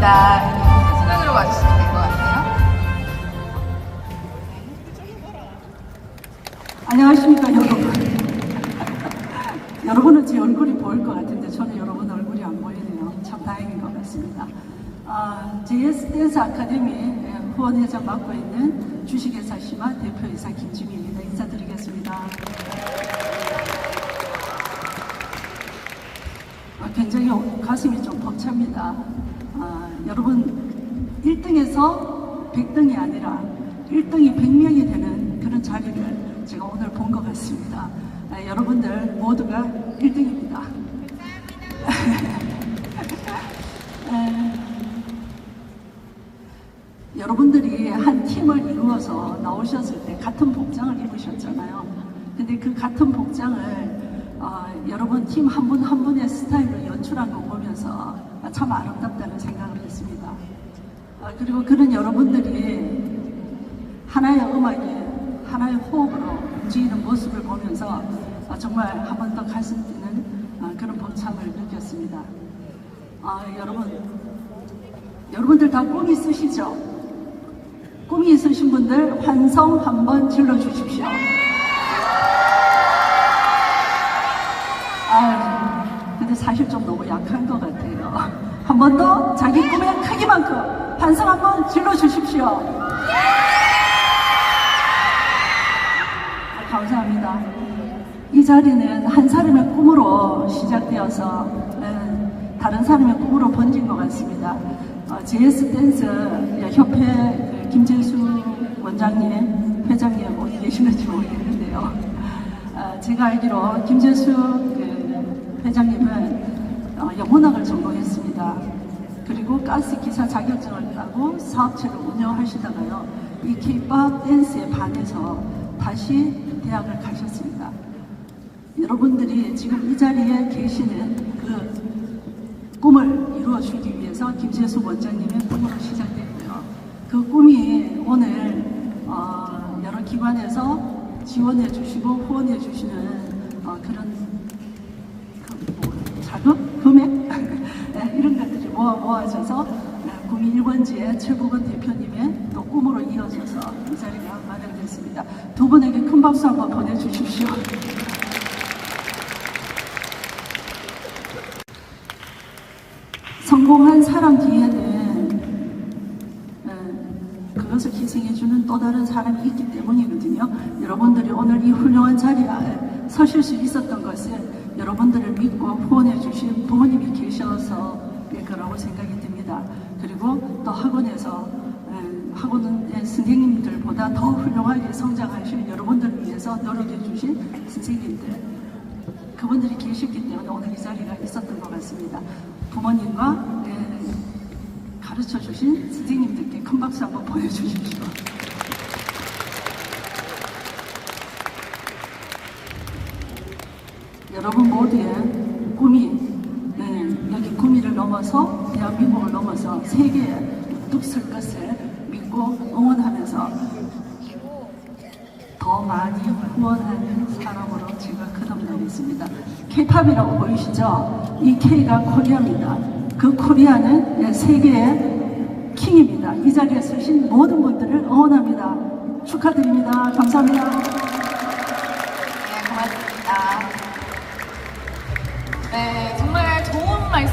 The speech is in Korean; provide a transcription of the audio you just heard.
감사합니다. 수련으로 와주시면 될 것 같아요. 안녕하십니까 여러분. 여러분은 제 얼굴이 보일 것 같은데 저는 여러분 얼굴이 안 보이네요. 참 다행인 것 같습니다. 아, JS 댄스 아카데미 예, 후원회장 맡고 있는 주식회사 심화 대표이사 김지미입니다. 인사드리겠습니다. 아, 굉장히 가슴이 좀 벅찹니다. 아, 여러분 1등에서 100등이 아니라 1등이 100명이 되는 그런 자리를 제가 오늘 본 것 같습니다. 아, 여러분들 모두가 1등입니다. 여러분들이 한 팀을 이루어서 나오셨을 때 같은 복장을 입으셨잖아요. 근데 그 같은 복장을 어, 여러분 팀 한 분 한 분의 스타일로 연출한 거 보면서 참 아름답다는 생각을 했습니다. 어, 그리고 그런 여러분들이 하나의 음악에 하나의 호흡으로 움직이는 모습을 보면서 어, 정말 한 번 더 가슴 뛰는 어, 그런 벅참을 느꼈습니다. 아, 여러분, 여러분들 다꿈 있으시죠? 꿈이 있으신 분들 환성 한번 질러 주십시오. 사실 좀 너무 약한 것 같아요. 한 번 더 자기 꿈의 크기만큼 환성 한번 질러 주십시오. 아, 감사합니다. 이 자리는 한 사람의 꿈으로 시작되어서 에, 다른 사람의 꿈으로 번진 것 같습니다. 어, JS 댄스 협회 그 김재수 원장님, 회장님 어디 계시는지 모르겠는데요. 어, 제가 알기로 김재수 그 회장님은 어, 영문학을 전공했습니다. 그리고 가스 기사 자격증을 따고 사업체를 운영하시다가요. 이 K-pop 댄스에 반해서 다시 대학을 가셨습니다. 여러분들이 지금 이 자리에 계시는 그 꿈을 이루어주기 위해서 김재수 원장님의 꿈으로 시작됐고요. 그 꿈이 오늘 어, 여러 기관에서 지원해 주시고 후원해 주시는 어, 그런 그 뭐, 자금? 금액? 네, 이런 네, 구민 1번지의 최국원 대표님의 또 꿈으로 이어져서 이 자리가 마련됐습니다. 두 분에게 큰 박수 한번 보내주십시오. 성공한 사람 뒤에는 어, 그것을 희생해주는 또 다른 사람이 있기 때문이거든요. 여러분들이 오늘 이 훌륭한 자리에 서실 수 있었던 것은 여러분들을 믿고 후원해주신 부모님이 계셔서일 거라고 생각이 듭니다. 그리고 또 학원에서 어, 학원의 선생님들보다 더 훌륭하게 성장하실 여러분들을 위해서 노력해 주신 선생님들 그분들이 계셨기 때문에 오늘 이 자리가 있었던 것 같습니다. 부모님과 예, 가르쳐 주신 선생님들께 큰 박수 한번 보내주십시오. 여러분 모두의 꿈이 예, 넘어서 대한민국을 넘어서 세계에 뚝설 것을 믿고 응원하면서 더 많이 후원하는 사람으로 제가 거듭나겠습니다. K-팝이라고 보이시죠? 이 K가 코리아입니다. 그 코리아는 예, 세계의 킹입니다. 이 자리에 서신 모든 분들을 응원합니다. 축하드립니다. 감사합니다. 네, 고맙습니다.